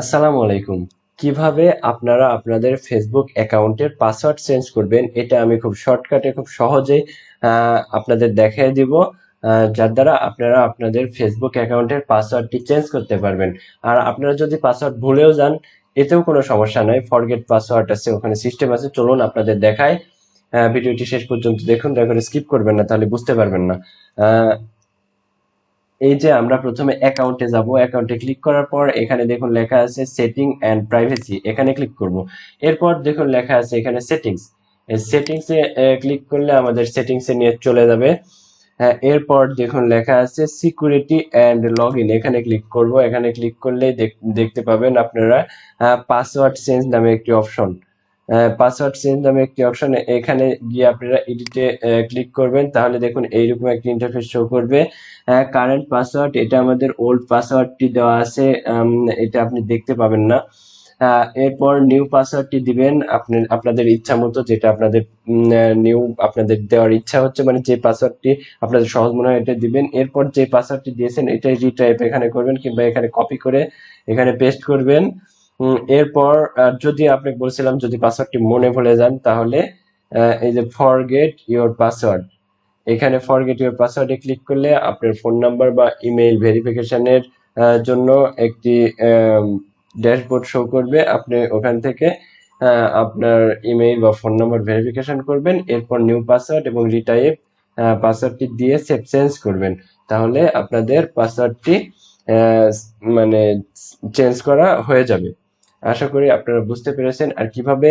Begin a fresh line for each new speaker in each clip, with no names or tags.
আসসালামু আলাইকুম। কীভাবে আপনারা আপনাদের ফেসবুক অ্যাকাউন্টের পাসওয়ার্ড চেঞ্জ করবেন, এটা আমি খুব শর্টকাটে খুব সহজেই আপনাদের দেখিয়ে দিব যার দ্বারা আপনারা আপনাদের ফেসবুক অ্যাকাউন্টের পাসওয়ার্ডটি চেঞ্জ করতে পারবেন। আর আপনারা যদি পাসওয়ার্ড ভুলেও যান, এতেও কোনো সমস্যা নাই ফরগেট পাসওয়ার্ড আছে, ওখানে সিস্টেম আছে, চলুন আপনাদের দেখায় ভিডিওটি শেষ পর্যন্ত দেখুন করে স্কিপ করবেন না, তাহলে বুঝতে পারবেন না। এই যে আমরা প্রথমে অ্যাকাউন্টে যাব অ্যাকাউন্টে ক্লিক করার পর এখানে দেখুন লেখা আছে সেটিং অ্যান্ড প্রাইভেসি এখানে ক্লিক করব। এরপর দেখুন লেখা আছে এখানে সেটিংস সেটিংসে ক্লিক করলে আমাদের সেটিংসে নিয়ে চলে যাবে। হ্যাঁ, এরপর দেখুন লেখা আছে সিকিউরিটি অ্যান্ড লগ ইন এখানে ক্লিক করব। এখানে ক্লিক করলে দেখতে পাবেন আপনারা পাসওয়ার্ড চেঞ্জ নামে একটি অপশন পাসওয়ার্ড চেঞ্জ নামে একটি অপশন এখানে গিয়ে আপনারা এডিটে ক্লিক করবেন। তাহলে দেখুন এইরকম একটি ইন্টারফেস শো করবে। কারেন্ট পাসওয়ার্ড এটা আমাদের ওল্ড পাসওয়ার্ডটি দেওয়া আছে। এটা আপনি দেখতে পাবেন না। এরপর নিউ পাসওয়ার্ডটি দিবেন। আপনি, আপনাদের ইচ্ছা মতো যেটা আপনাদের নিউ আপনাদের দেওয়ার ইচ্ছা হচ্ছে মানে যে পাসওয়ার্ডটি আপনাদের সহজ মনে হয় এটা দিবেন। এরপর যে পাসওয়ার্ডটি দিয়েছেন, এটাই রিটাইপ এখানে করবেন কিংবা এখানে কপি করে এখানে পেস্ট করবেন। এরপর যদি আপনি বলছিলাম যদি পাসওয়ার্ডটি মনে ভুলে যান, তাহলে এই যে ফরগেট ইওর পাসওয়ার্ড এখানে ফরগেট ইওর পাসওয়ার্ডে ক্লিক করলে আপনার ফোন নাম্বার বা ইমেইল ভেরিফিকেশনের জন্য একটি ড্যাশবোর্ড শো করবে। আপনি ওখান থেকে আপনার ইমেইল বা ফোন নাম্বার ভেরিফিকেশন করবেন। এরপর নিউ পাসওয়ার্ড এবং রিটাইপ পাসওয়ার্ডটি দিয়ে সেভ চেঞ্জ করবেন। তাহলে আপনাদের পাসওয়ার্ডটি মানে চেঞ্জ করা হয়ে যাবে। আশা করি আপনারা বুঝতে পেরেছেন। আর কীভাবে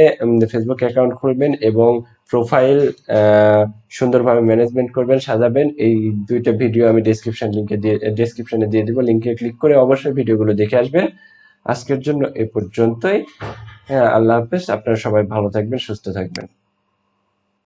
ফেসবুক অ্যাকাউন্ট খুলবেন এবং প্রোফাইল সুন্দরভাবে ম্যানেজমেন্ট করবেন, সাজাবেন, এই দুইটা ভিডিও আমি ডেসক্রিপশন লিঙ্কে দিয়ে ডিসক্রিপশনে দিয়ে দিব। লিঙ্কে ক্লিক করে অবশ্যই ভিডিওগুলো দেখে আসবেন। আজকের জন্য এ পর্যন্তই। হ্যাঁ আল্লাহ হাফেজ। আপনারা সবাই ভালো থাকবেন, সুস্থ থাকবেন।